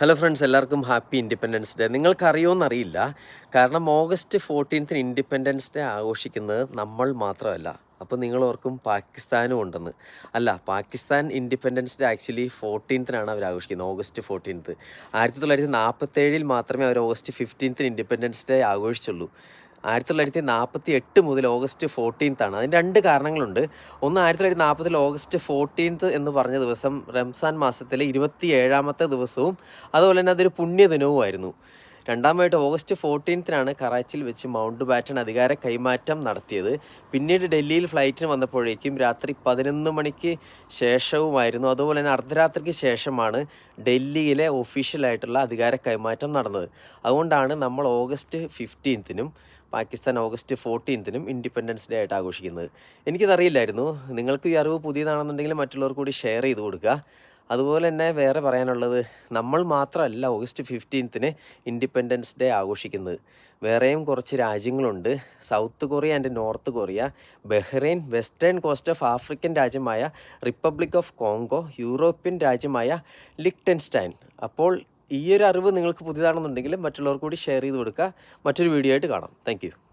Hello friends എല്ലാവർക്കും happy independence day നിങ്ങൾക്കറിയോന്നറിയില്ല കാരണം ഓഗസ്റ്റ് ഫോർട്ടീൻത്തിന് ഇൻഡിപെൻഡൻസ് ഡേ ആഘോഷിക്കുന്നത് നമ്മൾ മാത്രമല്ല. അപ്പോൾ നിങ്ങൾ ഓർക്കും പാകിസ്ഥാനും ഉണ്ടെന്ന്. അല്ല പാകിസ്ഥാൻ ഇൻഡിപെൻഡൻസ് ഡേ ആക്ച്വലി ഫോർട്ടീൻത്തിനാണ് അവർ ആഘോഷിക്കുന്നത് ഓഗസ്റ്റ് ഫോർട്ടീൻത്ത് ആയിരത്തി തൊള്ളായിരത്തി നാൽപ്പത്തേഴിൽ മാത്രമേ അവർ ഓഗസ്റ്റ് ഫിഫ്റ്റീൻത്തിന് ഇൻഡിപെൻഡൻസ് ഡേ ആഘോഷിച്ചുള്ളൂ. ആയിരത്തി തൊള്ളായിരത്തി നാൽപ്പത്തി എട്ട് മുതൽ ഓഗസ്റ്റ് ഫോർട്ടീൻത്താണ് അതിന് രണ്ട് കാരണങ്ങളുണ്ട്. ഒന്ന് ആയിരത്തി തൊള്ളായിരത്തി നാൽപ്പതിൽ ഓഗസ്റ്റ് ഫോർട്ടീൻത്ത് എന്ന് പറഞ്ഞ ദിവസം റംസാൻ മാസത്തിലെ ഇരുപത്തി ഏഴാമത്തെ ദിവസവും അതുപോലെ തന്നെ അതൊരു പുണ്യദിനവുമായിരുന്നു. രണ്ടാമതായിട്ട് ഓഗസ്റ്റ് ഫോർട്ടീൻത്തിനാണ് കറാച്ചിയിൽ വെച്ച് മൗണ്ട് ബാറ്റൺ അധികാര കൈമാറ്റം നടത്തിയത്. പിന്നീട് ഡൽഹിയിൽ ഫ്ലൈറ്റിന് വന്നപ്പോഴേക്കും രാത്രി പതിനൊന്ന് മണിക്ക് ശേഷവുമായിരുന്നു. അതുപോലെ തന്നെ അർദ്ധരാത്രിക്ക് ശേഷമാണ് ഡൽഹിയിലെ ഒഫീഷ്യലായിട്ടുള്ള അധികാര കൈമാറ്റം നടന്നത്. അതുകൊണ്ടാണ് നമ്മൾ ഓഗസ്റ്റ് ഫിഫ്റ്റീൻത്തിനും പാകിസ്ഥാൻ ഓഗസ്റ്റ് ഫോർട്ടീൻത്തിനും ഇൻഡിപെൻഡൻസ് ഡേ ആയിട്ട് ആഘോഷിക്കുന്നത്. എനിക്കതറിയില്ലായിരുന്നു. നിങ്ങൾക്ക് ഈ അറിവ് പുതിയതാണെന്നുണ്ടെങ്കിൽ മറ്റുള്ളവർ കൂടി ഷെയർ ചെയ്ത് കൊടുക്കുക. അതുപോലെ തന്നെ വേറെ പറയാനുള്ളത് നമ്മൾ മാത്രമല്ല ഓഗസ്റ്റ് ഫിഫ്റ്റീൻത്തിന് ഇൻഡിപെൻഡൻസ് ഡേ ആഘോഷിക്കുന്നത്. വേറെയും കുറച്ച് രാജ്യങ്ങളുണ്ട്. South Korea and north Korea Bahrain western coast of African രാജ്യമായ റിപ്പബ്ലിക് ഓഫ് കോങ്കോ യൂറോപ്യൻ രാജ്യമായ ലിക്ടൻസ്റ്റൈൻ അപ്പോൾ ഈ ഒരു അറിവ് നിങ്ങൾക്ക് പുതിയതാണെന്നുണ്ടെങ്കിൽ മറ്റുള്ളവർ കൂടി ഷെയർ ചെയ്ത് കൊടുക്കുക. മറ്റൊരു വീഡിയോ ആയിട്ട് കാണാം. താങ്ക്